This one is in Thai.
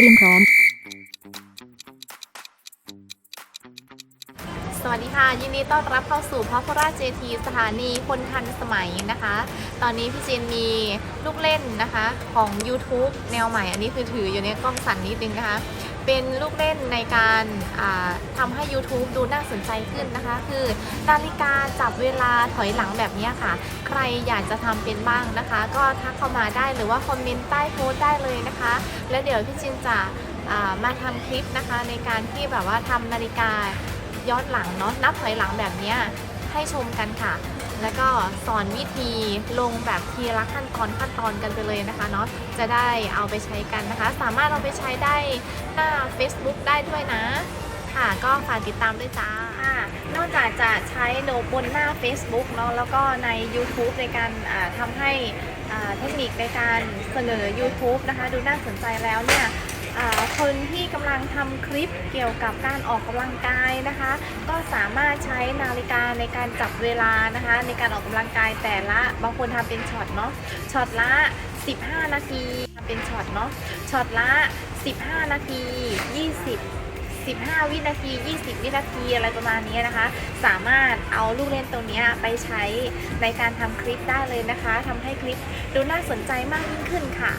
เตรียมพร้อม สวัสดีค่ะ ยินดีต้อนรับเข้าสู่พ o พราเจทีสถานีคนทันสมัยนะคะ ตอนนี้พี่จินมีลูกเล่นนะคะของ YouTube แนวใหม่ อันนี้คือถืออยู่ในกล้องสั่นนิดนึงนะคะ เป็นลูกเล่นในการอ่าทำให้ YouTube ดูน่าสนใจขึ้นนะคะ คือนาฬิกาจับเวลาถอยหลังแบบนี้ค่ะ ใครอยากจะทำเป็นบ้างนะคะ ก็ทักเข้ามาได้หรือว่าคอมเมนต์ใต้โพสต์ได้เลยนะคะ แล้วเดี๋ยวพี่จินจะมาทำคลิปนะคะ ในการที่แบบว่าทำนาฬิกาย้อนหลังเนาะนับถอยหลังแบบนี้ให้ชมกันค่ะ แล้วก็สอนวิธีลงแบบทีละขั้นตอนขั้นตอนกันไปเลยนะคะเนาะจะได้เอาไปใช้กันนะคะ สามารถเอาไปใช้ได้หน้า Facebook ได้ด้วยนะ ค่ะก็ฝากติดตามด้วยจ้าค่ะนอกจากจะใช้โนบนหน้า Facebook เนาะแล้วก็ใน YouTube ในการทำให้เทคนิคในการเสนอ YouTube นะคะ ดูน่าสนใจแล้วเนี่ย คนที่กำลังทำคลิปเกี่ยวกับการออกกำลังกายนะคะ ก็สามารถใช้นาฬิกาในการจับเวลานะคะ ในการออกกำลังกายแต่ละบางคนทำเป็นช็อตเนาะช็อตละ 15 นาทีทำเป็นช็อตเนาะช็อตละ 15 นาที 20 15 วินาที 20 วินาที อะไรประมาณนี้นะคะ สามารถเอาลูกเล่นตรงนี้ไปใช้ในการทำคลิปได้เลยนะคะทำให้คลิปดูน่าสนใจมากยิ่งขึ้นค่ะ